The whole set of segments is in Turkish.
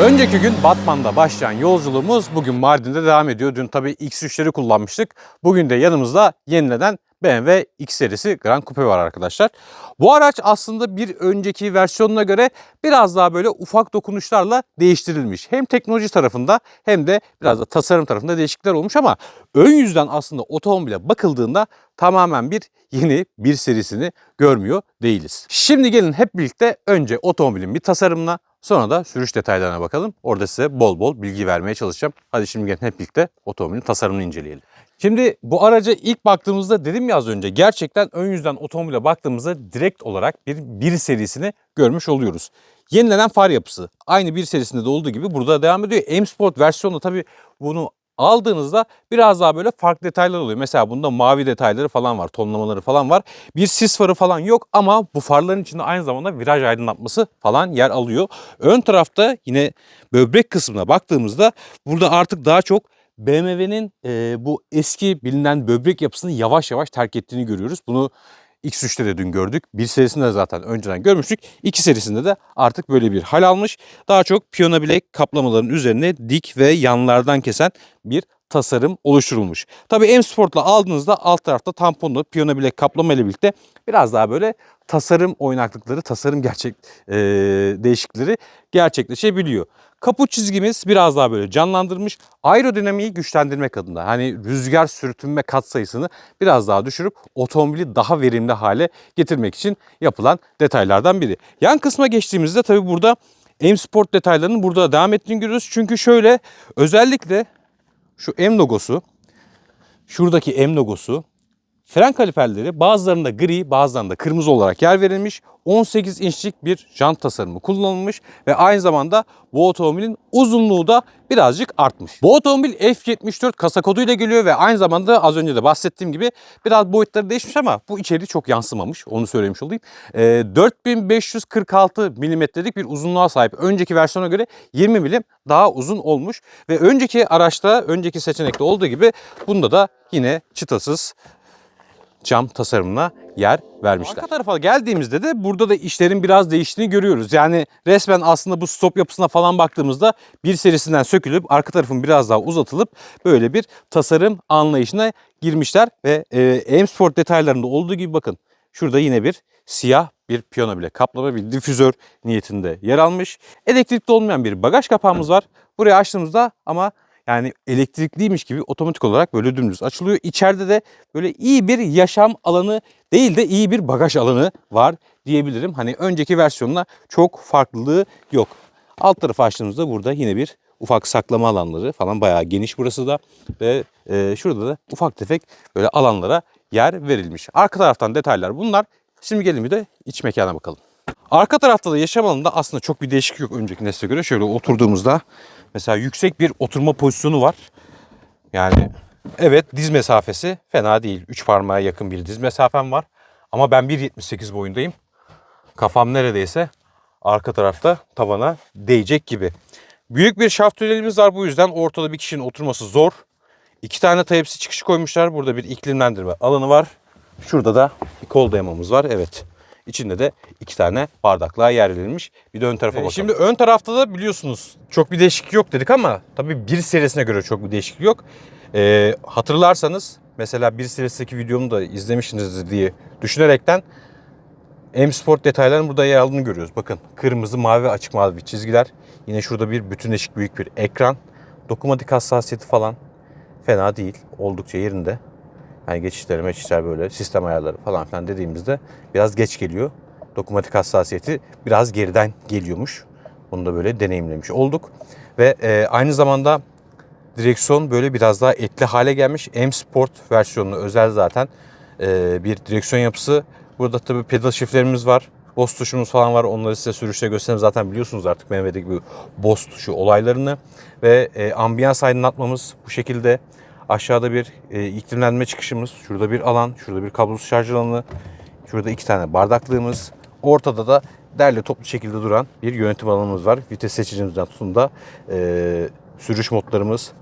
Önceki gün Batman'da başlayan yolculuğumuz bugün Mardin'de devam ediyor. Dün tabii X3'leri kullanmıştık. Bugün de yanımızda yenilenen BMW X serisi Grand Coupe var arkadaşlar. Bu araç aslında bir önceki versiyonuna göre biraz daha böyle ufak dokunuşlarla değiştirilmiş. Hem teknoloji tarafında hem de biraz da tasarım tarafında değişiklikler olmuş ama ön yüzden aslında otomobile bakıldığında tamamen bir yeni bir serisini görmüyor değiliz. Şimdi gelin hep birlikte önce otomobilin bir tasarımına Sonra da sürüş detaylarına bakalım. Orada size bol bol bilgi vermeye çalışacağım. Hadi şimdi gelin hep birlikte otomobilin tasarımını inceleyelim. Şimdi bu araca ilk baktığımızda dedim ya az önce gerçekten ön yüzden otomobile baktığımızda direkt olarak bir bir serisini görmüş oluyoruz. Yenilenen far yapısı aynı bir serisinde de olduğu gibi burada devam ediyor. M Sport versiyonu tabii bunu aldığınızda biraz daha böyle farklı detaylar oluyor. Mesela bunda mavi detayları falan var, tonlamaları falan var. Bir sis farı falan yok ama bu farların içinde aynı zamanda viraj aydınlatması falan yer alıyor. Ön tarafta yine böbrek kısmına baktığımızda burada artık daha çok BMW'nin e, bu eski bilinen böbrek yapısını yavaş yavaş terk ettiğini görüyoruz. Bunu X3'te de dün gördük. Bir serisinde de zaten önceden görmüştük. İki serisinde de artık böyle bir hal almış. Daha çok piyano bilek kaplamaların üzerine dik ve yanlardan kesen bir tasarım oluşturulmuş. Tabii M Sport'la aldığınızda alt tarafta tamponlu piyano bilek kaplama ile birlikte biraz daha böyle tasarım oynaklıkları, tasarım gerçek e, değişiklikleri gerçekleşebiliyor. Kaput çizgimiz biraz daha böyle canlandırmış. Aerodinamiği güçlendirmek adına hani rüzgar sürtünme katsayısını biraz daha düşürüp otomobili daha verimli hale getirmek için yapılan detaylardan biri. Yan kısma geçtiğimizde tabii burada M Sport detaylarının burada devam ettiğini görüyoruz. Çünkü şöyle özellikle şu M logosu, şuradaki M logosu, fren kaliperleri bazılarında gri bazılarında kırmızı olarak yer verilmiş. 18 inçlik bir jant tasarımı kullanılmış ve aynı zamanda bu otomobilin uzunluğu da birazcık artmış. Bu otomobil F74 kasa koduyla geliyor ve aynı zamanda az önce de bahsettiğim gibi biraz boyutları değişmiş ama bu içeriği çok yansımamış. Onu söylemiş olayım. Ee, 4546 milimetrelik bir uzunluğa sahip. Önceki versiyona göre 20 milim daha uzun olmuş ve önceki araçta, önceki seçenekte olduğu gibi bunda da yine çıtasız cam tasarımına yer vermişler. Arka tarafa geldiğimizde de burada da işlerin biraz değiştiğini görüyoruz. Yani resmen aslında bu stop yapısına falan baktığımızda bir serisinden sökülüp arka tarafın biraz daha uzatılıp böyle bir tasarım anlayışına girmişler ve e, M Sport detaylarında olduğu gibi bakın şurada yine bir siyah bir piyano bile kaplama bir difüzör niyetinde yer almış. Elektrikli olmayan bir bagaj kapağımız var. Burayı açtığımızda ama yani elektrikliymiş gibi otomatik olarak böyle dümdüz açılıyor. İçeride de böyle iyi bir yaşam alanı değil de iyi bir bagaj alanı var diyebilirim. Hani önceki versiyonla çok farklılığı yok. Alt tarafı açtığımızda burada yine bir ufak saklama alanları falan bayağı geniş burası da ve e, şurada da ufak tefek böyle alanlara yer verilmiş. Arka taraftan detaylar bunlar. Şimdi gelin bir de iç mekana bakalım. Arka tarafta da yaşam alanında aslında çok bir değişiklik yok önceki nesle göre. Şöyle oturduğumuzda mesela yüksek bir oturma pozisyonu var. Yani evet diz mesafesi fena değil. 3 parmağa yakın bir diz mesafem var. Ama ben 1.78 boyundayım. Kafam neredeyse arka tarafta tavana değecek gibi. Büyük bir şaft tünelimiz var bu yüzden ortada bir kişinin oturması zor. İki tane Type-C çıkışı koymuşlar. Burada bir iklimlendirme alanı var. Şurada da bir kol dayamamız var. Evet. İçinde de iki tane bardaklığa yer verilmiş. Bir de ön tarafa bakalım. Şimdi ön tarafta da biliyorsunuz çok bir değişiklik yok dedik ama tabii bir serisine göre çok bir değişiklik yok. Ee, hatırlarsanız mesela bir serisindeki videomu da izlemişsinizdir diye düşünerekten M Sport detaylarının burada yer aldığını görüyoruz. Bakın kırmızı, mavi, açık mavi çizgiler. Yine şurada bir bütünleşik büyük bir ekran. Dokunmatik hassasiyeti falan fena değil. Oldukça yerinde. Yani geçişler, böyle sistem ayarları falan filan dediğimizde biraz geç geliyor. Dokunmatik hassasiyeti biraz geriden geliyormuş. Bunu da böyle deneyimlemiş olduk. Ve e, aynı zamanda direksiyon böyle biraz daha etli hale gelmiş. M Sport versiyonuna özel zaten e, bir direksiyon yapısı. Burada tabii pedal shiftlerimiz var. Boss tuşumuz falan var. Onları size sürüşte göstereyim. Zaten biliyorsunuz artık BMW'deki bu boss tuşu olaylarını. Ve e, ambiyans aydınlatmamız bu şekilde. Aşağıda bir e, iklimlenme çıkışımız. Şurada bir alan. Şurada bir kablosuz şarj alanı. Şurada iki tane bardaklığımız. Ortada da derli toplu şekilde duran bir yönetim alanımız var. Vites seçicimizden tutun da e, sürüş modlarımız,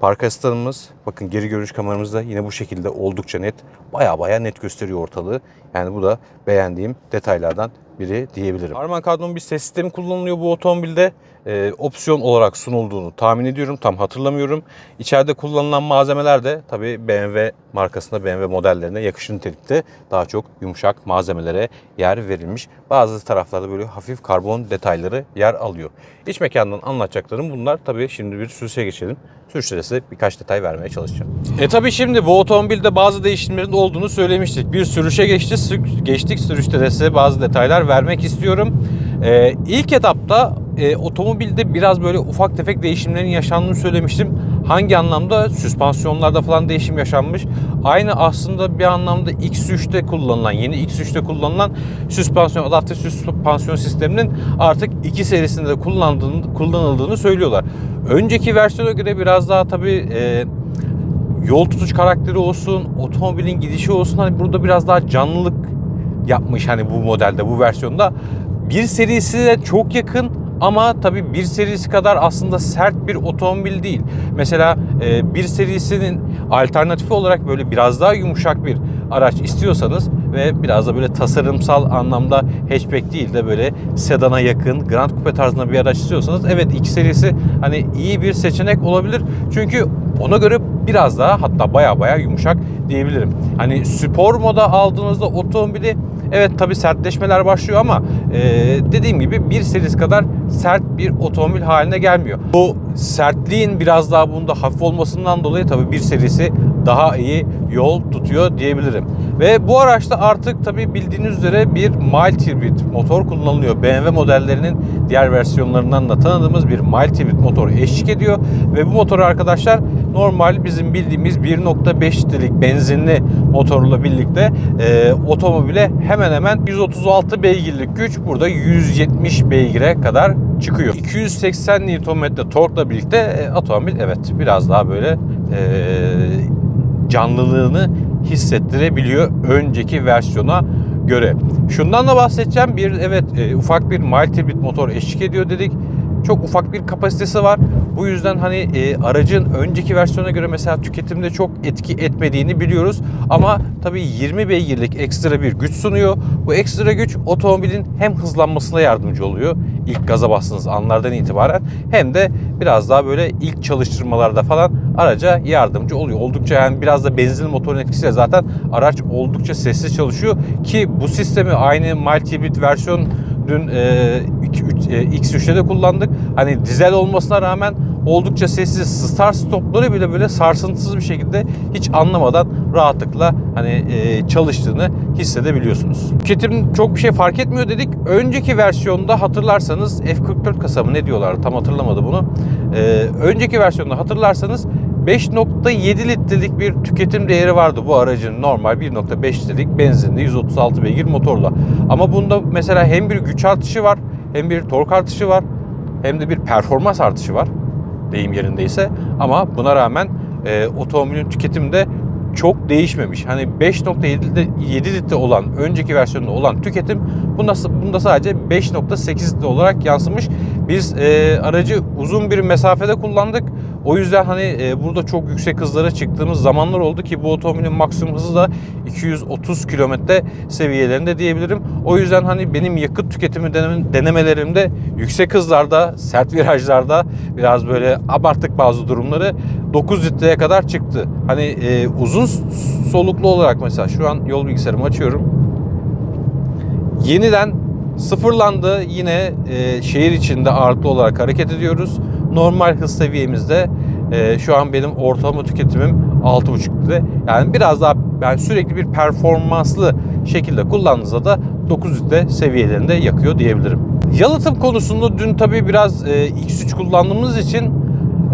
park asistanımız. Bakın geri görüş kameramız da yine bu şekilde oldukça net. Baya baya net gösteriyor ortalığı. Yani bu da beğendiğim detaylardan biri diyebilirim. Harman Kardon bir ses sistemi kullanılıyor bu otomobilde. Ee, opsiyon olarak sunulduğunu tahmin ediyorum. Tam hatırlamıyorum. İçeride kullanılan malzemeler de tabii BMW markasında BMW modellerine yakışır nitelikte daha çok yumuşak malzemelere yer verilmiş. Bazı taraflarda böyle hafif karbon detayları yer alıyor. İç mekandan anlatacaklarım bunlar. Tabii şimdi bir sürüşe geçelim. Sürüşte size birkaç detay vermeye çalışacağım. E tabii şimdi bu otomobilde bazı değişimlerin olduğunu söylemiştik. Bir sürüşe geçti, geçtik. Sürüşte de size bazı detaylar vermek istiyorum. Ee, ilk etapta e, otomobilde biraz böyle ufak tefek değişimlerin yaşandığını söylemiştim. Hangi anlamda? Süspansiyonlarda falan değişim yaşanmış. Aynı aslında bir anlamda X3'te kullanılan, yeni X3'te kullanılan süspansiyon, adaptif süspansiyon sisteminin artık iki serisinde kullandığını, kullanıldığını söylüyorlar. Önceki versiyona göre biraz daha tabii e, yol tutuş karakteri olsun, otomobilin gidişi olsun hani burada biraz daha canlılık yapmış hani bu modelde, bu versiyonda. Bir serisine çok yakın ama tabii bir serisi kadar aslında sert bir otomobil değil. Mesela e, bir serisinin alternatifi olarak böyle biraz daha yumuşak bir araç istiyorsanız ve biraz da böyle tasarımsal anlamda hatchback değil de böyle sedana yakın Grand Coupe tarzında bir araç istiyorsanız evet X serisi hani iyi bir seçenek olabilir. Çünkü ona göre biraz daha hatta baya baya yumuşak diyebilirim. Hani spor moda aldığınızda otomobili evet tabi sertleşmeler başlıyor ama e, dediğim gibi bir serisi kadar sert bir otomobil haline gelmiyor. Bu sertliğin biraz daha bunda hafif olmasından dolayı tabi bir serisi daha iyi yol tutuyor diyebilirim. Ve bu araçta artık tabi bildiğiniz üzere bir mild hibrid motor kullanılıyor. BMW modellerinin diğer versiyonlarından da tanıdığımız bir mild hibrid motor eşlik ediyor. Ve bu motor arkadaşlar normal bizim bildiğimiz 1.5 litrelik benzinli motorla birlikte e, otomobile hemen hemen 136 beygirlik güç burada 170 beygire kadar çıkıyor. 280 Nm torkla birlikte e, otomobil evet biraz daha böyle e, canlılığını hissettirebiliyor önceki versiyona göre. Şundan da bahsedeceğim. Bir evet e, ufak bir mild hibrid motor eşlik ediyor dedik. Çok ufak bir kapasitesi var. Bu yüzden hani e, aracın önceki versiyona göre mesela tüketimde çok etki etmediğini biliyoruz. Ama tabii 20 beygirlik ekstra bir güç sunuyor. Bu ekstra güç otomobilin hem hızlanmasına yardımcı oluyor ilk gaza bastığınız anlardan itibaren hem de biraz daha böyle ilk çalıştırmalarda falan araca yardımcı oluyor. Oldukça yani biraz da benzin motorun etkisiyle zaten araç oldukça sessiz çalışıyor ki bu sistemi aynı mild hibrid versiyon dün e, e, X3'te de kullandık. Hani dizel olmasına rağmen oldukça sessiz start stopları bile böyle sarsıntısız bir şekilde hiç anlamadan rahatlıkla hani e, çalıştığını hissedebiliyorsunuz. Tüketim çok bir şey fark etmiyor dedik. Önceki versiyonda hatırlarsanız F44 kasa mı ne diyorlar tam hatırlamadı bunu. E, önceki versiyonda hatırlarsanız 5.7 litrelik bir tüketim değeri vardı bu aracın normal 1.5 litrelik benzinli 136 beygir motorla. Ama bunda mesela hem bir güç artışı var hem bir tork artışı var hem de bir performans artışı var deyim yerindeyse. Ama buna rağmen e, otomobilin tüketimi de çok değişmemiş. Hani 5.7 7 litre olan önceki versiyonunda olan tüketim bunda, bunda sadece 5.8 litre olarak yansımış. Biz e, aracı uzun bir mesafede kullandık. O yüzden hani e, burada çok yüksek hızlara çıktığımız zamanlar oldu ki bu otomobilin maksimum hızı da 230 kilometre seviyelerinde diyebilirim. O yüzden hani benim yakıt tüketimi deneme- denemelerimde yüksek hızlarda, sert virajlarda biraz böyle abarttık bazı durumları 9 litreye kadar çıktı. Hani e, uzun soluklu olarak mesela şu an yol bilgisayarımı açıyorum. Yeniden sıfırlandı. Yine e, şehir içinde ağırlıklı olarak hareket ediyoruz. Normal hız seviyemizde e, şu an benim ortalama tüketimim 6.5 litre. Yani biraz daha ben sürekli bir performanslı şekilde kullandığınızda da 9 litre seviyelerinde yakıyor diyebilirim. Yalıtım konusunda dün tabii biraz e, X3 kullandığımız için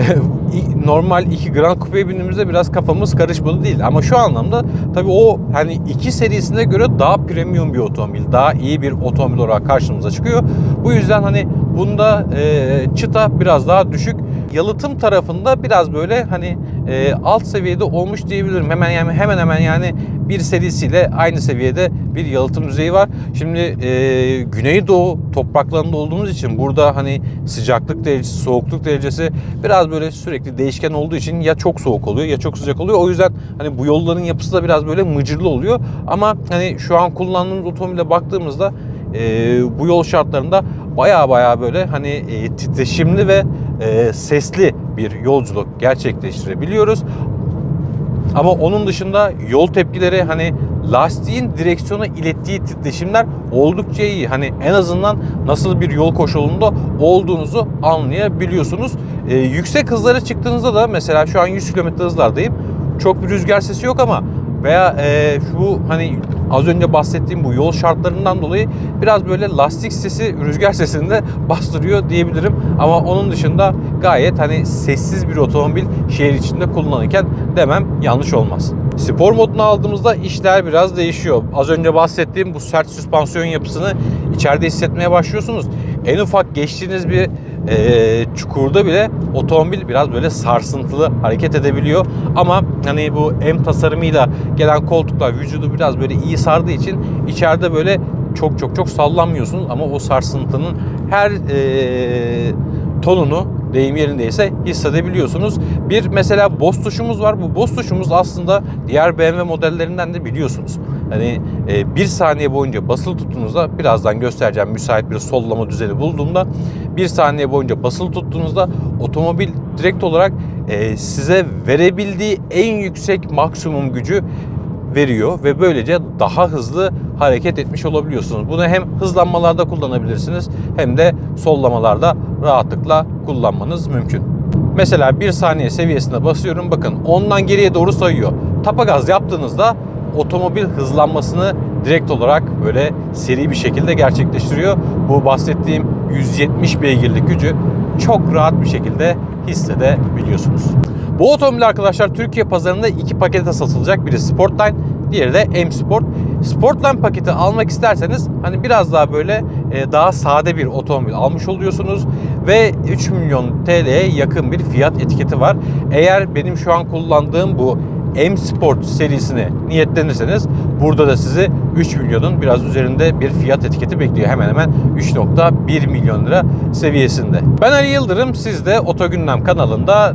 normal iki Grand Coupe'ye bindiğimizde biraz kafamız karışmadı değil. Ama şu anlamda tabii o hani iki serisine göre daha premium bir otomobil, daha iyi bir otomobil olarak karşımıza çıkıyor. Bu yüzden hani bunda e, çıta biraz daha düşük. Yalıtım tarafında biraz böyle hani e, alt seviyede olmuş diyebilirim. Hemen yani hemen hemen yani bir serisiyle aynı seviyede bir yalıtım düzeyi var. Şimdi e, Güneydoğu topraklarında olduğumuz için burada hani sıcaklık derecesi, soğukluk derecesi biraz böyle sürekli değişken olduğu için ya çok soğuk oluyor ya çok sıcak oluyor. O yüzden hani bu yolların yapısı da biraz böyle mıcırlı oluyor. Ama hani şu an kullandığımız otomobile baktığımızda e, bu yol şartlarında baya baya böyle hani e, titreşimli ve e, sesli bir yolculuk gerçekleştirebiliyoruz. Ama onun dışında yol tepkileri hani lastiğin direksiyona ilettiği titreşimler oldukça iyi. Hani en azından nasıl bir yol koşulunda olduğunuzu anlayabiliyorsunuz. Ee, yüksek hızlara çıktığınızda da mesela şu an 100 km hızlardayım. Çok bir rüzgar sesi yok ama veya e, şu hani az önce bahsettiğim bu yol şartlarından dolayı biraz böyle lastik sesi rüzgar sesini de bastırıyor diyebilirim. Ama onun dışında gayet hani sessiz bir otomobil şehir içinde kullanırken demem yanlış olmaz. Spor moduna aldığımızda işler biraz değişiyor. Az önce bahsettiğim bu sert süspansiyon yapısını içeride hissetmeye başlıyorsunuz. En ufak geçtiğiniz bir e, çukurda bile otomobil biraz böyle sarsıntılı hareket edebiliyor. Ama hani bu M tasarımıyla gelen koltuklar vücudu biraz böyle iyi sardığı için içeride böyle çok çok çok sallanmıyorsunuz ama o sarsıntının her e, tonunu deyim yerindeyse hissedebiliyorsunuz. Bir mesela boss tuşumuz var. Bu boss tuşumuz aslında diğer BMW modellerinden de biliyorsunuz. Hani e, bir saniye boyunca basılı tuttuğunuzda birazdan göstereceğim müsait bir sollama düzeni bulduğumda bir saniye boyunca basılı tuttuğunuzda otomobil direkt olarak e, size verebildiği en yüksek maksimum gücü veriyor ve böylece daha hızlı hareket etmiş olabiliyorsunuz. Bunu hem hızlanmalarda kullanabilirsiniz hem de sollamalarda rahatlıkla kullanmanız mümkün. Mesela bir saniye seviyesine basıyorum bakın ondan geriye doğru sayıyor. Tapa gaz yaptığınızda otomobil hızlanmasını direkt olarak böyle seri bir şekilde gerçekleştiriyor. Bu bahsettiğim 170 beygirlik gücü çok rahat bir şekilde hissedebiliyorsunuz. Bu otomobil arkadaşlar Türkiye pazarında iki pakete satılacak. Biri Sportline, diğeri de M Sport. Sportline paketi almak isterseniz hani biraz daha böyle e, daha sade bir otomobil almış oluyorsunuz ve 3 milyon TL'ye yakın bir fiyat etiketi var. Eğer benim şu an kullandığım bu M Sport serisine niyetlenirseniz burada da sizi 3 milyonun biraz üzerinde bir fiyat etiketi bekliyor. Hemen hemen 3.1 milyon lira seviyesinde. Ben Ali Yıldırım. Siz de Otogündem kanalında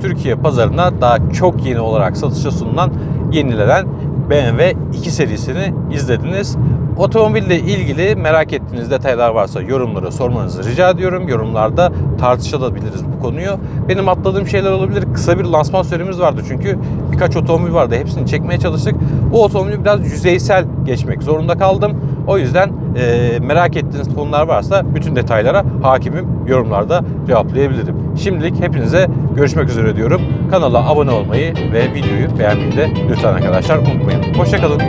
Türkiye pazarına daha çok yeni olarak satışa sunulan yenilenen BMW 2 serisini izlediniz. Otomobille ilgili merak ettiğiniz detaylar varsa yorumlara sormanızı rica ediyorum. Yorumlarda tartışabiliriz bu konuyu. Benim atladığım şeyler olabilir. Kısa bir lansman süremiz vardı çünkü birkaç otomobil vardı. Hepsini çekmeye çalıştık. Bu otomobili biraz yüzeysel geçmek zorunda kaldım. O yüzden e, merak ettiğiniz konular varsa bütün detaylara hakimim. Yorumlarda cevaplayabilirim. Şimdilik hepinize görüşmek üzere diyorum. Kanala abone olmayı ve videoyu beğenmeyi de lütfen arkadaşlar unutmayın. Hoşçakalın.